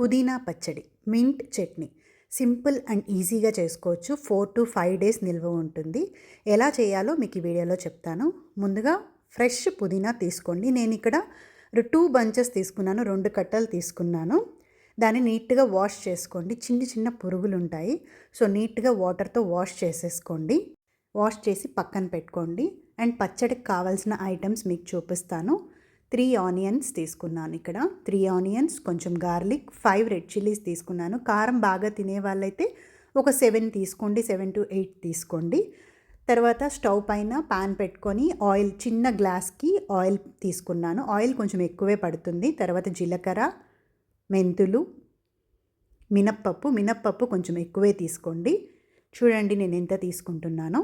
పుదీనా పచ్చడి mint chutney. Simple and ఈజీగా చేసుకోవచ్చు. ఫోర్ టు ఫైవ్ డేస్ నిల్వ ఉంటుంది. ఎలా చేయాలో మీకు ఈ వీడియోలో చెప్తాను. ముందుగా ఫ్రెష్ పుదీనా తీసుకోండి. నేను ఇక్కడ టూ బంచెస్ తీసుకున్నాను. రెండు కట్టలు తీసుకున్నాను. దాన్ని నీట్గా వాష్ చేసుకోండి. చిన్న చిన్న పురుగులు ఉంటాయి. సో నీట్గా వాటర్తో వాష్ చేసేసుకోండి. వాష్ చేసి పక్కన పెట్టుకోండి. అండ్ పచ్చడికి కావాల్సిన ఐటమ్స్ మీకు చూపిస్తాను. త్రీ ఆనియన్స్ తీసుకున్నాను ఇక్కడ. త్రీ ఆనియన్స్ కొంచెం గార్లిక్ ఫైవ్ రెడ్ చిల్లీస్ తీసుకున్నాను. కారం బాగా తినే వాళ్ళైతే ఒక సెవెన్ తీసుకోండి సెవెన్ టు ఎయిట్ తీసుకోండి. తర్వాత స్టవ్ పైన పాన్ పెట్టుకొని ఆయిల్ చిన్న గ్లాస్కి ఆయిల్ తీసుకున్నాను. ఆయిల్ కొంచెం ఎక్కువే పడుతుంది. తర్వాత జీలకర్ర మెంతులు మినప్పప్పు మినప్పప్పు కొంచెం ఎక్కువే తీసుకోండి. చూడండి నేను ఎంత తీసుకుంటున్నానో.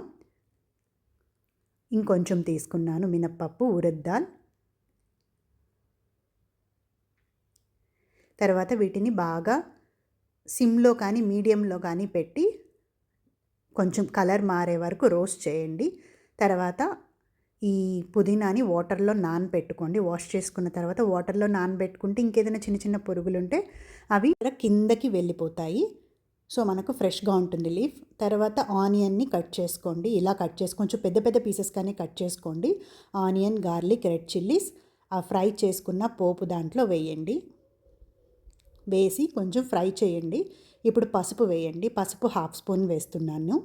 ఇంకొంచెం తీసుకున్నాను మినప్పప్పు ఉరద్దాల్. తర్వాత వీటిని బాగా సిమ్లో కానీ మీడియంలో కానీ పెట్టి కొంచెం కలర్ మారే వరకు రోస్ట్ చేయండి. తర్వాత ఈ పుదీనాని వాటర్లో నానబెట్టుకోండి. వాష్ చేసుకున్న తర్వాత వాటర్లో నానబెట్టుకుంటే ఇంకేదైనా చిన్న చిన్న పురుగులు ఉంటే అవి కిందకి వెళ్ళిపోతాయి. సో మనకు ఫ్రెష్గా ఉంటుంది లీఫ్. తర్వాత ఆనియన్ని కట్ చేసుకోండి. ఇలా కట్ చేసి కొంచెం పెద్ద పెద్ద పీసెస్ కానీ కట్ చేసుకోండి. ఆనియన్ గార్లిక్ రెడ్ చిల్లీస్ ఆ ఫ్రై చేసుకున్న పోపు దాంట్లో వేయండి. వేసి కొంచెం ఫ్రై చేయండి. ఇప్పుడు పసుపు వేయండి. పసుపు హాఫ్ స్పూన్ వేస్తున్నాను.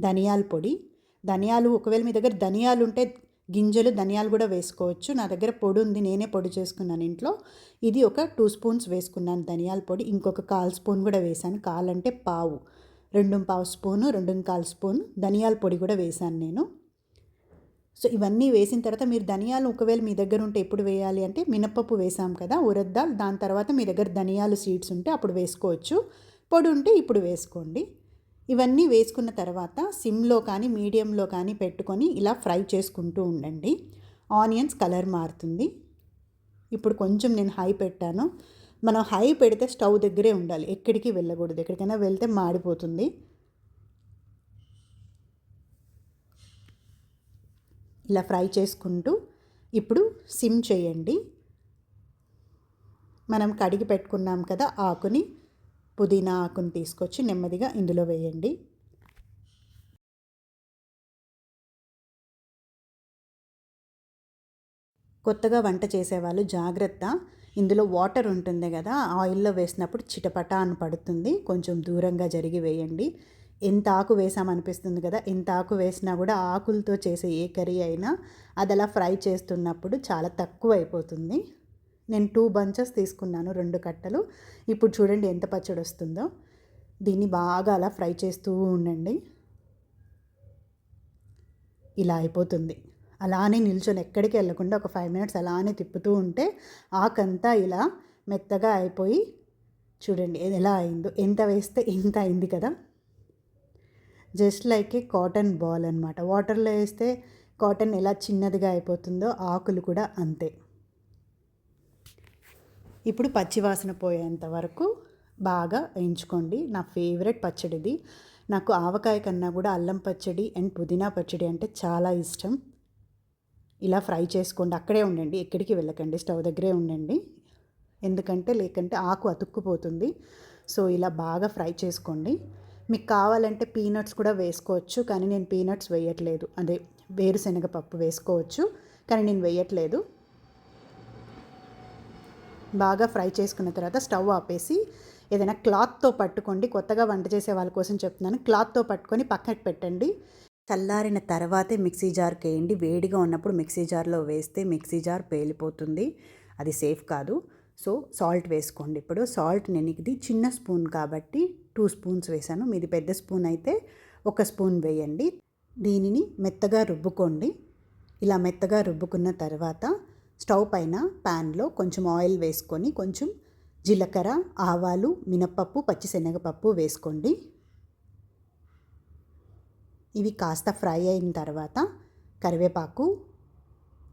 ధనియాల పొడి. ధనియాలు ఒకవేళ మీ దగ్గర ధనియాలు ఉంటే గింజలు ధనియాలు కూడా వేసుకోవచ్చు. నా దగ్గర పొడి ఉంది. నేనే పొడి చేసుకున్నాను ఇంట్లో. ఇది ఒక టూ స్పూన్స్ వేసుకున్నాను ధనియాల పొడి. ఇంకొక కాల్ స్పూన్ కూడా వేసాను అంటే పావు. రెండు పావు స్పూను రెండు కాల్ స్పూన్ ధనియాల పొడి కూడా వేసాను నేను. సో ఇవన్నీ వేసిన తర్వాత మీరు ధనియాలు ఒకవేళ మీ దగ్గర ఉంటే ఎప్పుడు వేయాలి అంటే మినపప్పు వేసాం కదా ఉరద్దాలు. దాని తర్వాత మీ దగ్గర ధనియాలు సీడ్స్ ఉంటే అప్పుడు వేసుకోవచ్చు. పొడి ఉంటే ఇప్పుడు వేసుకోండి. ఇవన్నీ వేసుకున్న తర్వాత సిమ్లో కానీ మీడియంలో కానీ పెట్టుకొని ఇలా ఫ్రై చేసుకుంటూ ఉండండి. ఆనియన్స్ కలర్ మారుతుంది. ఇప్పుడు కొంచెం నేను హై పెట్టాను. మనం హై పెడితే స్టవ్ దగ్గరే ఉండాలి. ఎక్కడికి వెళ్ళకూడదు. ఎక్కడికైనా వెళ్తే మాడిపోతుంది. ఇలా ఫ్రై చేసుకుంటూ ఇప్పుడు సిమ్ చేయండి. మనం కడిగి పెట్టుకున్నాం కదా ఆకుని పుదీనా ఆకుని తీసుకొచ్చి నెమ్మదిగా ఇందులో వేయండి. కొత్తగా వంట చేసేవాళ్ళు జాగ్రత్త. ఇందులో వాటర్ ఉంటుంది కదా ఆయిల్లో వేసినప్పుడు చిటపట అని పడుతుంది. కొంచెం దూరంగా జరిగి వేయండి. ఎంత ఆకు వేసామనిపిస్తుంది కదా ఎంత ఆకు వేసినా కూడా ఆకులతో చేసే ఏ కర్రీ అయినా అది అలా ఫ్రై చేస్తున్నప్పుడు చాలా తక్కువ అయిపోతుంది నేను టూ బంచెస్ తీసుకున్నాను రెండు కట్టలు. ఇప్పుడు చూడండి ఎంత పచ్చడి వస్తుందో. దీన్ని బాగా అలా ఫ్రై చేస్తూ ఉండండి. ఇలా అయిపోతుంది. అలానే నిల్చొని ఎక్కడికి వెళ్ళకుండా ఒక ఫైవ్ మినిట్స్ అలానే తిప్పుతూ ఉంటే ఆకంతా ఇలా మెత్తగా అయిపోయి చూడండి ఎలా అయిందో. ఎంత వేస్తే ఎంత అయింది కదా. Just like a cotton ball అనమాట వాటర్లో వేస్తే కాటన్ ఎలా చిన్నదిగా అయిపోతుందో ఆకులు కూడా అంతే. ఇప్పుడు పచ్చివాసన పోయేంత వరకు బాగా వేయించుకోండి. నా ఫేవరెట్ పచ్చడిది. నాకు ఆవకాయ కన్నా కూడా అల్లం పచ్చడి అండ్ పుదీనా పచ్చడి అంటే చాలా ఇష్టం. ఇలా ఫ్రై చేసుకోండి. అక్కడే ఉండండి. ఎక్కడికి వెళ్ళకండి. స్టవ్ దగ్గరే ఉండండి. ఎందుకంటే లేకంటే ఆకు అతుక్కుపోతుంది. సో ఇలా బాగా ఫ్రై చేసుకోండి. మీకు కావాలంటే పీనట్స్ కూడా వేసుకోవచ్చు కానీ నేను పీనట్స్ వేయట్లేదు. అదే వేరుశనగ పప్పు వేసుకోవచ్చు కానీ నేను వేయట్లేదు. బాగా ఫ్రై చేసుకున్న తర్వాత స్టవ్ ఆపేసి ఏదైనా క్లాత్తో పట్టుకోండి. కొత్తగా వంట చేసే వాళ్ళ కోసం చెప్తున్నాను. క్లాత్తో పట్టుకొని పక్కకు పెట్టండి. చల్లారిన తర్వాతే మిక్సీ జార్కి వేయండి. వేడిగా ఉన్నప్పుడు మిక్సీ జార్లో వేస్తే మిక్సీ జార్ పేలిపోతుంది. అది సేఫ్ కాదు. సో సాల్ట్ వేసుకోండి. ఇప్పుడు సాల్ట్ నేను ఇది చిన్న స్పూన్ కాబట్టి టూ స్పూన్స్ వేసాను మీది పెద్ద స్పూన్ అయితే ఒక స్పూన్ వేయండి. దీనిని మెత్తగా రుబ్బుకోండి. ఇలా మెత్తగా రుబ్బుకున్న తర్వాత స్టవ్ పైన ప్యాన్లో కొంచెం ఆయిల్ వేసుకొని కొంచెం జీలకర్ర ఆవాలు మినప్పప్పు పచ్చిశనగపప్పు వేసుకోండి. ఇవి కాస్త ఫ్రై అయిన తర్వాత కరివేపాకు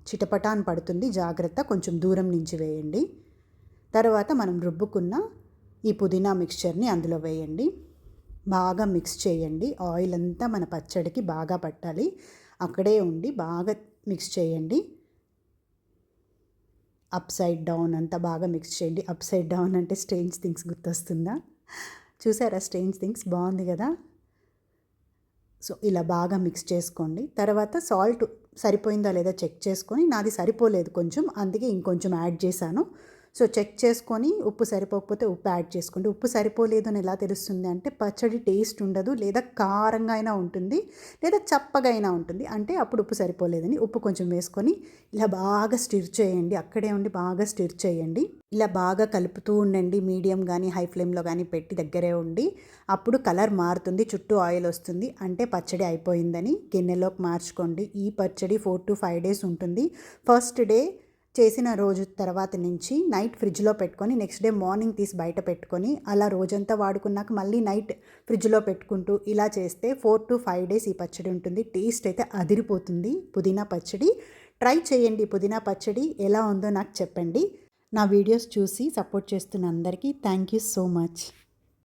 చిటపటాన్ పడుతుంది జాగ్రత్త కొంచెం దూరం నుంచి వేయండి. తర్వాత మనం రుబ్బుకున్న ఈ పుదీనా మిక్స్చర్ని అందులో వేయండి. బాగా మిక్స్ చేయండి. ఆయిల్ అంతా మన పచ్చడికి బాగా పట్టాలి. అక్కడే ఉండి బాగా మిక్స్ చేయండి. అప్ సైడ్ డౌన్ అంతా బాగా మిక్స్ చేయండి. అప్ సైడ్ డౌన్ అంటే స్ట్రేంజ్ థింగ్స్ గుర్తొస్తుందా? చూసారా స్ట్రేంజ్ థింగ్స్? బాగుంది కదా? సో ఇలా బాగా మిక్స్ చేసుకోండి. తర్వాత సాల్ట్ సరిపోయిందా లేదా చెక్ చేసుకొని నాది సరిపోలేదు కొంచెం అందుకే ఇంకొంచెం యాడ్ చేశాను. సో చెక్ చేసుకొని ఉప్పు సరిపోకపోతే ఉప్పు యాడ్ చేసుకోండి. ఉప్పు సరిపోలేదు అని ఎలా తెలుస్తుంది అంటే పచ్చడి టేస్ట్ ఉండదు లేదా కారంగా అయినా ఉంటుంది లేదా చప్పగా అయినా ఉంటుంది. అంటే అప్పుడు ఉప్పు సరిపోలేదని ఉప్పు కొంచెం వేసుకొని ఇలా బాగా స్టిర్ చేయండి. అక్కడే ఉండి బాగా స్టిర్ చేయండి. ఇలా బాగా కలుపుతూ ఉండండి. మీడియం కానీ హై ఫ్లేమ్లో కానీ పెట్టి దగ్గరే ఉండి అప్పుడు కలర్ మారుతుంది. చుట్టూ ఆయిల్ వస్తుంది. అంటే పచ్చడి అయిపోయిందని గిన్నెలోకి మార్చుకోండి. ఈ పచ్చడి ఫోర్ టు ఫైవ్ డేస్ ఉంటుంది. ఫస్ట్ డే చేసిన రోజు తర్వాత నుంచి నైట్ ఫ్రిడ్జ్లో పెట్టుకొని నెక్స్ట్ డే మార్నింగ్ తీసి బయట పెట్టుకొని అలా రోజంతా వాడుకున్నాక మళ్ళీ నైట్ ఫ్రిడ్జ్లో పెట్టుకుంటూ ఇలా చేస్తే ఫోర్ టు ఫైవ్ డేస్ ఈ పచ్చడి ఉంటుంది. టేస్ట్ అయితే అదిరిపోతుంది. పుదీనా పచ్చడి. ట్రై చేయండి పుదీనా పచ్చడి. ఎలా ఉందో నాకు చెప్పండి. నా వీడియోస్ చూసి సపోర్ట్ చేస్తున్న అందరికీ థ్యాంక్ యూ సో మచ్.